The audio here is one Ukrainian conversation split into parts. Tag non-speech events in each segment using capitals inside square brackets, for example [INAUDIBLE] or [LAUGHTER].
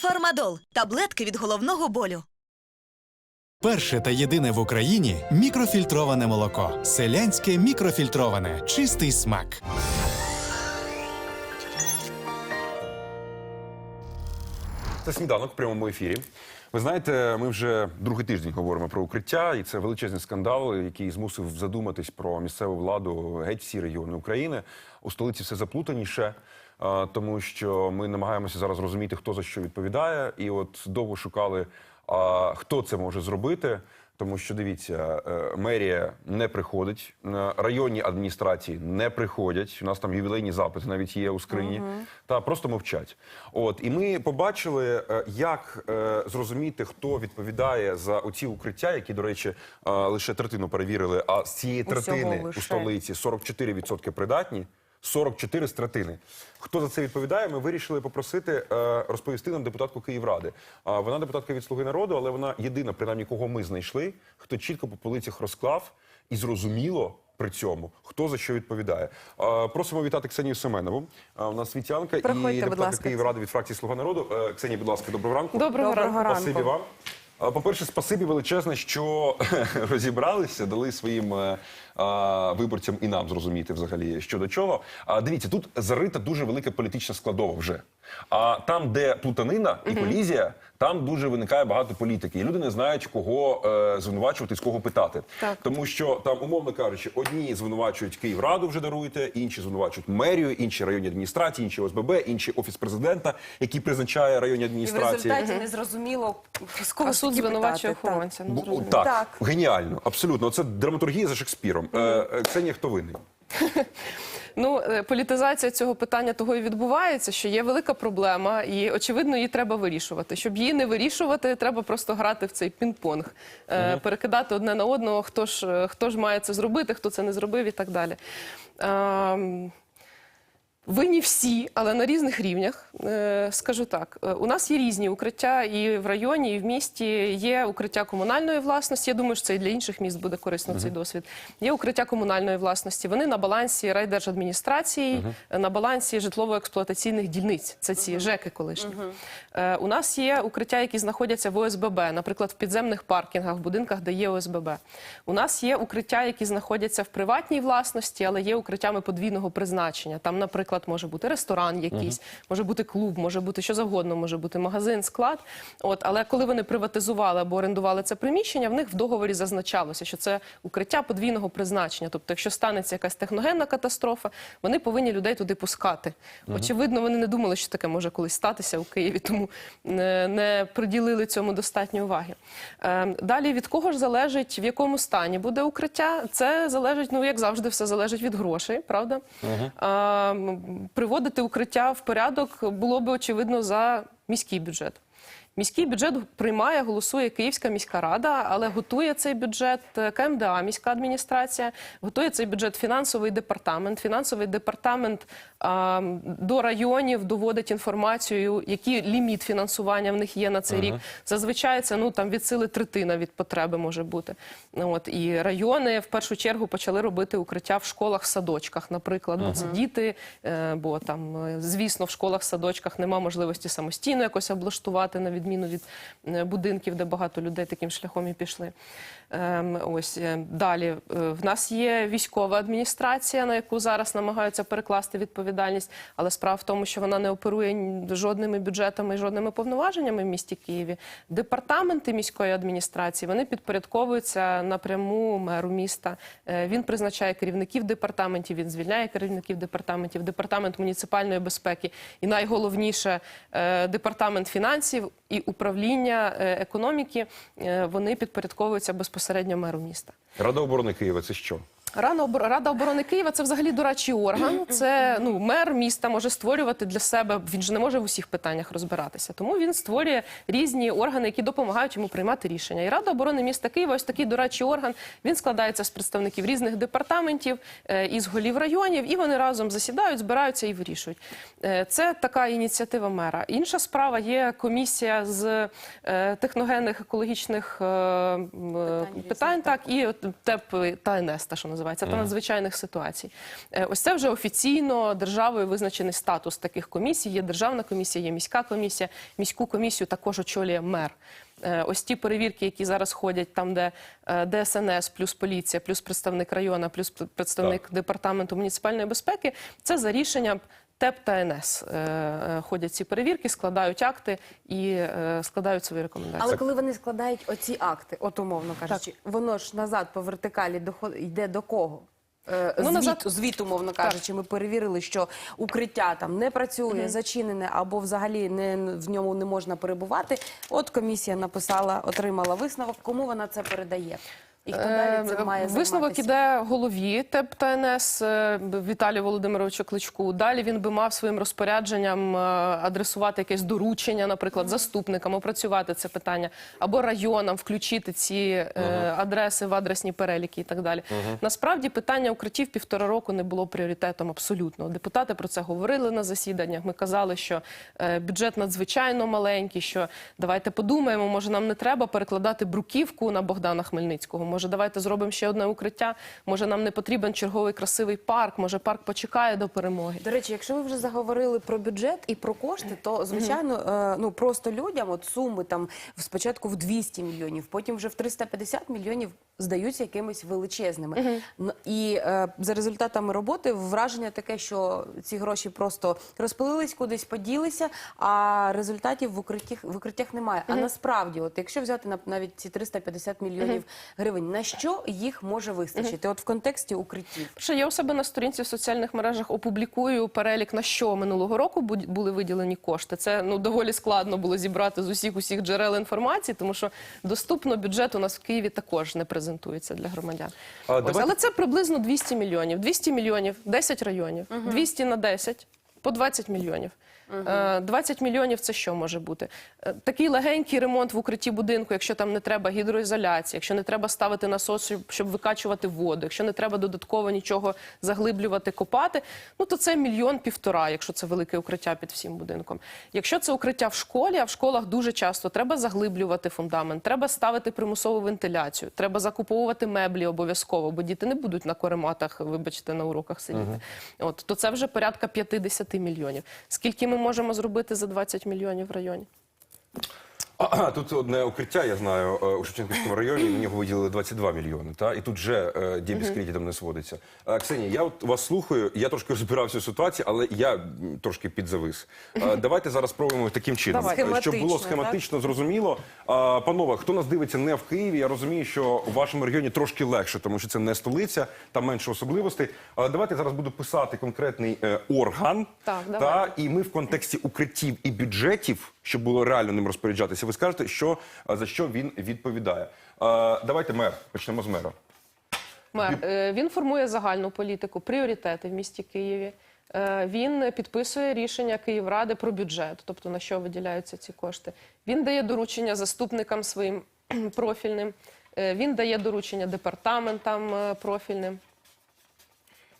Фармадол таблетки від головного болю. Перше та єдине в Україні мікрофільтроване молоко. Селянське мікрофільтроване. Чистий смак. Це сніданок в прямому ефірі. Ви знаєте, ми вже другий тиждень говоримо про укриття, і це величезний скандал, який змусив задуматись про місцеву владу геть всі регіони України. У столиці все заплутаніше, тому що ми намагаємося зараз розуміти, хто за що відповідає, і от довго шукали, хто це може зробити. Тому що дивіться, е, мерія не приходить, районні адміністрації не приходять. У нас там ювілейні запити навіть є у скрині, та просто мовчать. От і ми побачили, е, як е, зрозуміти, хто відповідає за оці укриття, які, до речі, лише третину перевірили. А з цієї третини у столиці 44% придатні. 44 з третини. Хто за це відповідає? Ми вирішили попросити е, розповісти нам депутатку Київради. А вона депутатка від Слуги народу, але вона єдина, принаймні, кого ми знайшли, хто чітко по полицях розклав і зрозуміло при цьому, хто за що відповідає. Е, просимо вітати Ксенію Семенову. У нас світянка Проходьте, і будь депутатка ласка. Київради від фракції Слуга народу. Е, Ксенія, будь ласка, доброго ранку. Доброго Доброго ранку. Спасибі вам. По-перше, спасибі величезне, що [LAUGHS] розібралися, дали своїм е, а, виборцям і нам зрозуміти взагалі що до чого. А дивіться, тут зарита дуже велика політична складова вже. А там, де плутанина і колізія, там дуже виникає багато політики. І люди не знають, кого е, звинувачувати, з кого питати. Так. Тому що там, умовно кажучи, одні звинувачують Київраду вже даруєте, інші звинувачують мерію, інші районні адміністрації, інші ОСББ, інші офіс президента, який призначає районні І в адміністрації. результаті не зрозуміло, з кого А суд звинувачує питати, так. охоронця. Ну, так, Так. геніально, абсолютно. Це драматургія за Шекспіром. Е, е, Ксенія, хто винний? [LAUGHS] Ну, е, політизація цього питання того і відбувається, що є велика проблема, і очевидно, її треба вирішувати. Щоб її не вирішувати, треба просто грати в цей пінг-понг, е, перекидати одне на одного, хто ж е, хто ж має це зробити, хто це не зробив і так далі. Ем, Винні всі, але на різних рівнях. Е, Скажу так: е, у нас є різні укриття і в районі, і в місті. Є укриття комунальної власності. Я думаю, що це і для інших міст буде корисно цей досвід. Є укриття комунальної власності. Вони на балансі райдержадміністрації, е, на балансі житлово-експлуатаційних дільниць. Це ці ЖЕКи колишні. У нас є укриття, які знаходяться в ОСББ, наприклад, в підземних паркінгах, в будинках, де є ОСББ. У нас є укриття, які знаходяться в приватній власності, але є укриттями подвійного призначення. Там, наприклад, може бути ресторан якийсь, може бути клуб, може бути що завгодно, може бути магазин, склад. От, але коли вони приватизували або орендували це приміщення, в них в договорі зазначалося, що це укриття подвійного призначення. Тобто, якщо станеться якась техногенна катастрофа, вони повинні людей туди пускати. Очевидно, вони не думали, що таке може колись статися у Києві, тому не, не приділили цьому достатньо уваги. Е, далі від кого ж залежить, в якому стані буде укриття? Це залежить, ну як завжди, все залежить від грошей, правда? Е, приводити укриття в порядок було би очевидно за міський бюджет. Міський бюджет приймає, голосує Київська міська рада, але готує цей бюджет е, КМДА, міська адміністрація, готує цей бюджет фінансовий департамент. Фінансовий департамент а, до районів доводить інформацію, який ліміт фінансування в них є на цей рік. Зазвичай це ну там від сили третина від потреби може бути. От і райони в першу чергу почали робити укриття в школах, садочках, наприклад, бо це діти, е, бо там, е, звісно, в школах, садочках нема можливості самостійно якось облаштувати на відміну від е, будинків, де багато людей таким шляхом і пішли. Ем, Ось е, далі е, в нас є військова адміністрація, на яку зараз намагаються перекласти відповідальність, але справа в тому, що вона не оперує жодними бюджетами і жодними повноваженнями в місті Києві. Департаменти міської адміністрації вони підпорядковуються напряму меру міста. Е, Він призначає керівників департаментів, він звільняє керівників департаментів, департамент муніципальної безпеки і найголовніше департамент фінансів і управління економіки. Вони підпорядковуються безпосередньо меру міста. Рада оборони Києва це що? Рада, обор- оборони Києва це взагалі дорадчий орган. [CLEARS THROAT] Це ну мер міста може створювати для себе. Він ж не може в усіх питаннях розбиратися. Тому він створює різні органи, які допомагають йому приймати рішення. І Рада оборони міста Києва, ось такий дорадчий орган. Він складається з представників різних департаментів е, із голів районів, і вони разом засідають, збираються і вирішують. Е, Це така ініціатива мера. Інша справа є комісія з е, техногенних екологічних е, питань, так і ТЕП та НС, та що називається. Називається, та надзвичайних ситуацій. Е, Ось це вже офіційно державою визначений статус таких комісій. Є державна комісія, є міська комісія. Міську комісію також очолює мер. Е, Ось ті перевірки, які зараз ходять, там, де е, ДСНС, плюс поліція, плюс представник району, плюс представник представник департаменту муніципальної безпеки, це за рішенням ТЕП та НС. Е, е, Ходять ці перевірки, складають акти і е, складають свої рекомендації. Але коли вони складають оці акти, от умовно кажучи, воно ж назад по вертикалі доход- йде до кого? Е, Ну, звіт, назад- звіт, умовно кажучи, ми перевірили, що укриття там не працює, зачинене або взагалі не в ньому не можна перебувати. От комісія написала, отримала висновок. Кому вона це передає? І хто далі це має Висновок іде голові ТЕП та е, Віталію Володимировичу Кличку. Далі він би мав своїм розпорядженням е, адресувати якесь доручення, наприклад, заступникам опрацювати це питання, або районам включити ці е, адреси в адресні переліки і так далі. Насправді питання укриттів півтора року не було пріоритетом абсолютно. Депутати про це говорили на засіданнях. Ми казали, що бюджет надзвичайно маленький. Що давайте подумаємо, може нам не треба перекладати бруківку на Богдана Хмельницького. Може, давайте зробимо ще одне укриття. Може, нам не потрібен черговий красивий парк. Може, парк почекає до перемоги. До речі, якщо ви вже заговорили про бюджет і про кошти, то звичайно, е, ну просто людям от суми там спочатку в 200 мільйонів, потім вже в 350 мільйонів здаються якимись величезними. І е, за результатами роботи враження таке, що ці гроші просто розпилились кудись, поділися, а результатів в укриттях в укриттях немає. А насправді, от якщо взяти на- навіть ці 350 мільйонів гривень, на що їх може вистачити? От в контексті укриттів. Ще я у себе на сторінці в соціальних мережах опублікую перелік на що минулого року були виділені кошти. Це ну доволі складно було зібрати з усіх усіх джерел інформації, тому що доступно бюджет у нас в Києві також не презентується для громадян. А, Ось, давайте- Але це приблизно 200 мільйонів. 200 мільйонів, 10 районів, 200 на 10, по 20 мільйонів. Е, 20 мільйонів це що може бути? Е, Такий легенький ремонт в укритті будинку, якщо там не треба гідроізоляції, якщо не треба ставити насос, щоб- щоб викачувати воду, якщо не треба додатково нічого заглиблювати, копати, ну то це мільйон півтора, якщо це велике укриття під всім будинком. Якщо це укриття в школі, а в школах дуже часто треба заглиблювати фундамент, треба ставити примусову вентиляцію, треба закуповувати меблі обов'язково, бо діти не будуть на корематах, вибачте, на уроках сидіти. От то це вже порядка 50 мільйонів. Скільки ми можемо зробити за 20 мільйонів в районі? А, [CLEARS THROAT] тут одне укриття, я знаю, е, у Шевченківському районі на нього виділили 22 мільйони. Та? І тут вже е, дібіс кредитом не сводиться. Е, Ксенія, я от вас слухаю, я трошки розбирався в ситуації, але я трошки підзавис. Е, давайте зараз спробуємо таким чином, Давай. е, щоб було Схематично, схематично зрозуміло. Е, панове, хто нас дивиться не в Києві, я розумію, що у вашому регіоні трошки легше, тому що це не столиця, там менше особливостей. Але давайте зараз буду писати конкретний е, орган. Так, та, і ми в контексті укриттів і бюджетів, щоб було реально ним розпоряджатися, ви скажете, що за що він відповідає. Давайте мер почнемо з мера. Мер е, він формує загальну політику, пріоритети в місті Києві. Е, Він підписує рішення Київради про бюджет, тобто на що виділяються ці кошти. Він дає доручення заступникам своїм [CLEARS THROAT] профільним. Е, Він дає доручення департаментам е, профільним.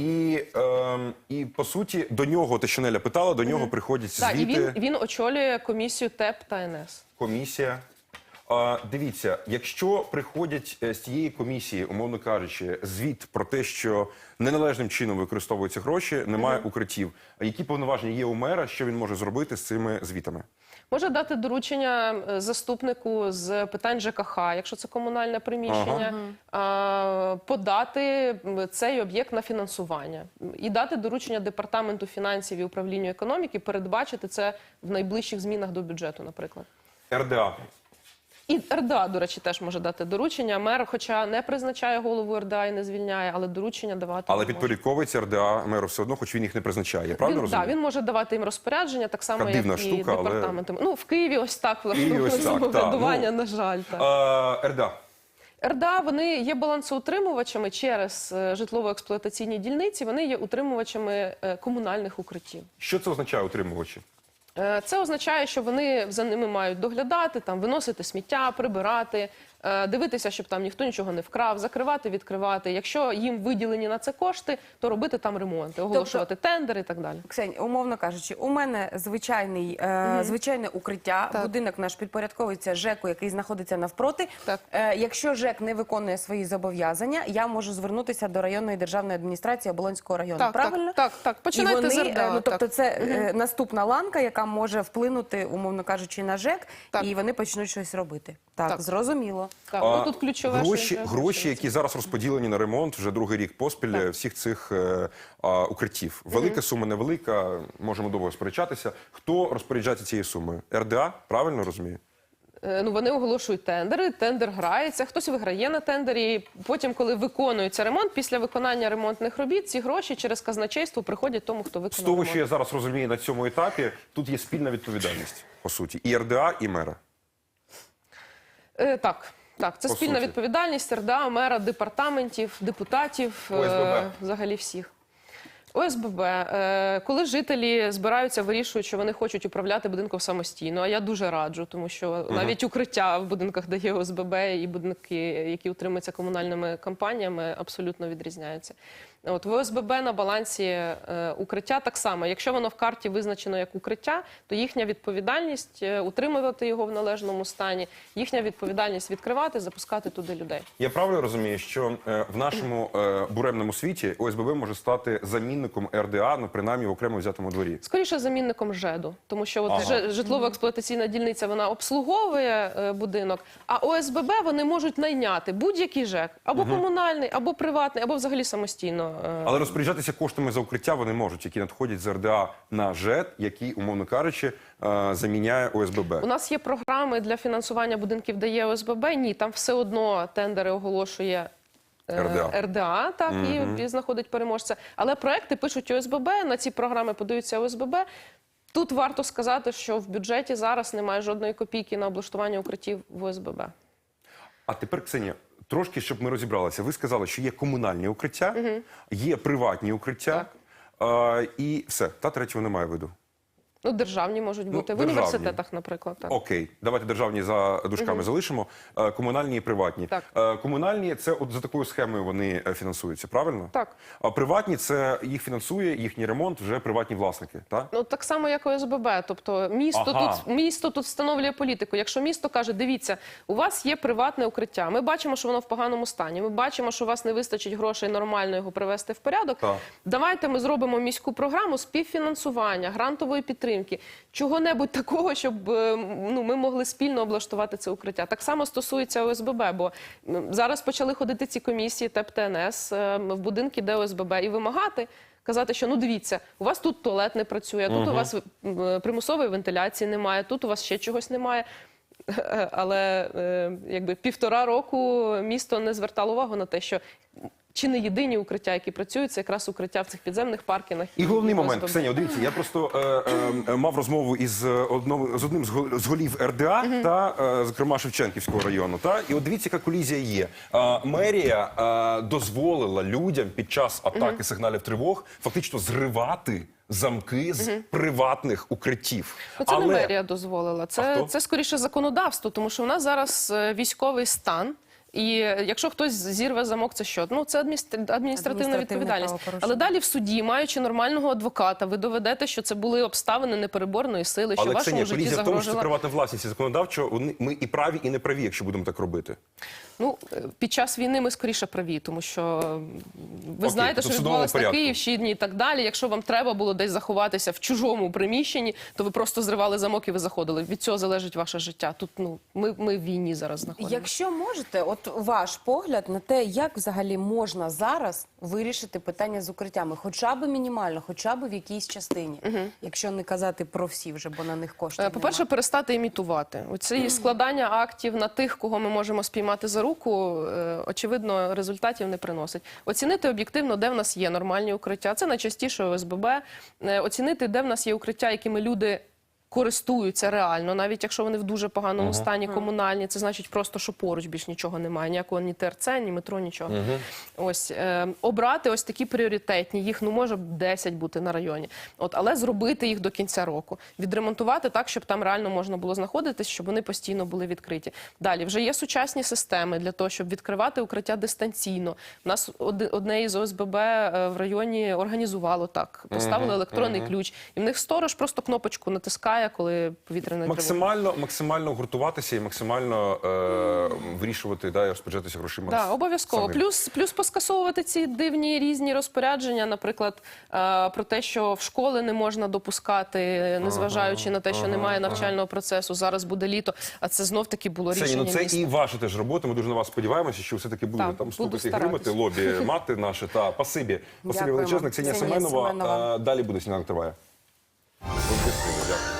І, е, і по суті, до нього те, що Неля питала, до нього приходять Так, і він, він очолює комісію ТЕП та НС. комісія. Дивіться, якщо приходять е, з цієї комісії, умовно кажучи, звіт про те, що неналежним чином використовуються гроші, немає укриттів. А які повноваження є у мера, що він може зробити з цими звітами? Може дати доручення е, заступнику з питань ЖКХ, якщо це комунальне приміщення, а, подати цей об'єкт на фінансування і дати доручення департаменту фінансів і управлінню економіки передбачити це в найближчих змінах до бюджету, наприклад. РДА. І РДА, до речі, теж може дати доручення. Мер, хоча не призначає голову РДА і не звільняє, але доручення давати Але підпорядковується РДА меру все одно, хоч він їх не призначає. Правильно розумію? да, він може давати їм розпорядження, так само як і штука, але- Ну в Києві ось так самоврядування, ну. на жаль, так. А, РДА. РДА вони є балансоутримувачами через е, житлово-експлуатаційні дільниці. Вони є утримувачами е, комунальних укриттів. Що це означає утримувачі? Е, Це означає, що вони за ними мають доглядати, там виносити сміття, прибирати, дивитися, щоб там ніхто нічого не вкрав, закривати, відкривати. Якщо їм виділені на це кошти, то робити там ремонти, оголошувати тендери і так далі. Ксень, умовно кажучи, у мене звичайний, е, звичайне укриття. Так. Будинок наш підпорядковується ЖЕКу, який знаходиться навпроти. Так. Е, якщо ЖЕК не виконує свої зобов'язання, я можу звернутися до районної державної адміністрації Оболонського району. Так, Правильно? так, так, так. Починайте вони, з РДА, е, Ну, тобто так. це е, наступна ланка, яка може вплинути, умовно кажучи, на ЖЕК, Так. і вони почнуть щось робити. Так, Так. зрозуміло. Так, А ну, тут ключове гроші, вже гроші, які зараз розподілені на ремонт вже другий рік поспіль е, всіх цих е, а, укриттів. Велика сума, невелика, можемо довго сперечатися. Хто розпоряджається цією сумою? РДА, правильно розумію? Е, Ну, вони оголошують тендери, тендер грається, хтось виграє на тендері. Потім, коли виконується ремонт, після виконання ремонтних робіт, ці гроші через казначейство приходять тому, хто виконує. З того, ремонт. що я зараз розумію на цьому етапі, тут є спільна відповідальність, по суті, і РДА, і мера. Е, так. Так, це По спільна суті. відповідальність РДА, мера, департаментів, депутатів, е, взагалі всіх. ОСББ, е, коли жителі збираються, вирішують, що вони хочуть управляти будинком самостійно, а я дуже раджу, тому що навіть укриття в будинках, дає ОСББ, і будинки, які утримуються комунальними компаніями, абсолютно відрізняються. От в ОСББ на балансі е, укриття так само. Якщо воно в карті визначено як укриття, то їхня відповідальність е, утримувати його в належному стані, їхня відповідальність відкривати, запускати туди людей. Я правильно розумію, що е, в нашому е, буремному світі ОСББ може стати замінником РДА, ну принаймні в окремо взятому дворі. Скоріше замінником ЖЕДу, тому що от Ага. житлово-експлуатаційна дільниця вона обслуговує е, будинок, а ОСББ вони можуть найняти будь-який ЖЕК, або комунальний, або приватний, або взагалі самостійно. Е, Але розпоряджатися коштами за укриття вони можуть, які надходять з РДА на ЖЕД, який, умовно кажучи, е, заміняє ОСББ. У нас є програми для фінансування будинків, де є ОСББ. Ні, там все одно тендери оголошує. е, РДА. РДА, так, і, і знаходить переможця. Але проекти пишуть ОСББ, на ці програми подаються ОСББ. Тут варто сказати, що в бюджеті зараз немає жодної копійки на облаштування укриттів в ОСББ. А тепер, Ксенія, трошки, щоб ми розібралися. Ви сказали, що є комунальні укриття, є приватні укриття, е, і все, та третього немає виду. Ну, державні можуть Ну, бути в державні. університетах, наприклад. Так. Окей, давайте державні за дужками залишимо. Е, Комунальні і приватні. Так. Е, Комунальні це от за такою схемою вони е, фінансуються, правильно? Так. А приватні це їх фінансує їхній ремонт вже приватні власники. Так? Ну так само, як ОСББ. Тобто місто Ага. тут місто тут встановлює політику. Якщо місто каже, дивіться, у вас є приватне укриття. Ми бачимо, що воно в поганому стані. Ми бачимо, що у вас не вистачить грошей нормально його привести в порядок. Так. Давайте ми зробимо міську програму співфінансування, грантової підтримки, чого-небудь такого, щоб е, ну ми могли спільно облаштувати це укриття. Так само стосується ОСББ, бо зараз почали ходити ці комісії ТЕП ТНС е, в будинки, де ОСББ, і вимагати. Казати, що ну дивіться, у вас тут туалет не працює, тут у вас примусової вентиляції немає, тут у вас ще чогось немає. [LAUGHS] Але е, якби півтора року місто не звертало увагу на те, що чи не єдині укриття, які працюють, це якраз укриття в цих підземних паркінгах. І головний момент, Ксенія, дивіться, я просто е, е, мав розмову із одним, з одним з голів РДА та, е, зокрема, Шевченківського району. Та і от дивіться, яка колізія є. Е, мерія е, дозволила людям під час атаки сигналів тривог фактично зривати замки з приватних укриттів. Ну, це не мерія дозволила. Це, це скоріше законодавство, тому що в нас зараз військовий стан. І якщо хтось зірве замок, це що? Ну це адміністр- адміністративна відповідальність. Але далі в суді, маючи нормального адвоката, ви доведете, що це були обставини непереборної сили, що Але вашому Ксенія, житті колізія в тому, що це приватна власність і законодавчо. Ми і праві, і не праві, якщо будемо так робити. Ну е, під час війни ми скоріше праві, тому що ви Окей, знаєте, тобто що відбувалося на. Київщині і так далі. Якщо вам треба було десь заховатися в чужому приміщенні, то ви просто зривали замок і ви заходили. Від цього залежить ваше життя. Тут ну ми, ми в війні зараз знаходимося. Якщо можете, от ваш погляд на те, як взагалі можна зараз вирішити питання з укриттями, хоча б мінімально, хоча б в якійсь частині, якщо не казати про всі вже, бо на них коштів Е, По-перше, перестати імітувати. Оці складання актів на тих, кого ми можемо спіймати за руку, е, очевидно, результатів не приносить. Оцінити об'єктивно, де в нас є нормальні укриття. Це найчастіше ОСББ. Е, Оцінити, де в нас є укриття, якими люди. Користуються реально, навіть якщо вони в дуже поганому стані комунальні, це значить просто, що поруч більш нічого немає, ніякого ні ТРЦ, ні метро, нічого. Ось е, обрати ось такі пріоритетні. Їх ну може 10 бути на районі. От, але зробити їх до кінця року, відремонтувати так, щоб там реально можна було знаходитись, щоб вони постійно були відкриті. Далі вже є сучасні системи для того, щоб відкривати укриття дистанційно. У нас одне із ОСББ е, в районі організувало так, поставили електронний ключ, і в них сторож просто кнопочку натискає, коли повітряна тривога. Максимально, максимально гуртуватися і максимально е, вирішувати да, і розпоряджатися грошима. Так, обов'язково. самим. Плюс, плюс поскасовувати ці дивні різні розпорядження, наприклад, е, про те, що в школи не можна допускати, незважаючи на те, що немає навчального процесу. Зараз буде літо, а це знов таки було Це, рішення ну, це міста. і ваша теж робота. Ми дуже на вас сподіваємося, що все-таки будете Так, там стукати і гримати, лобі [LAUGHS] мати наше та пасибі. Пасибі величезне. Ксенія Семенова. А, далі буде сніданок триває. Дякую.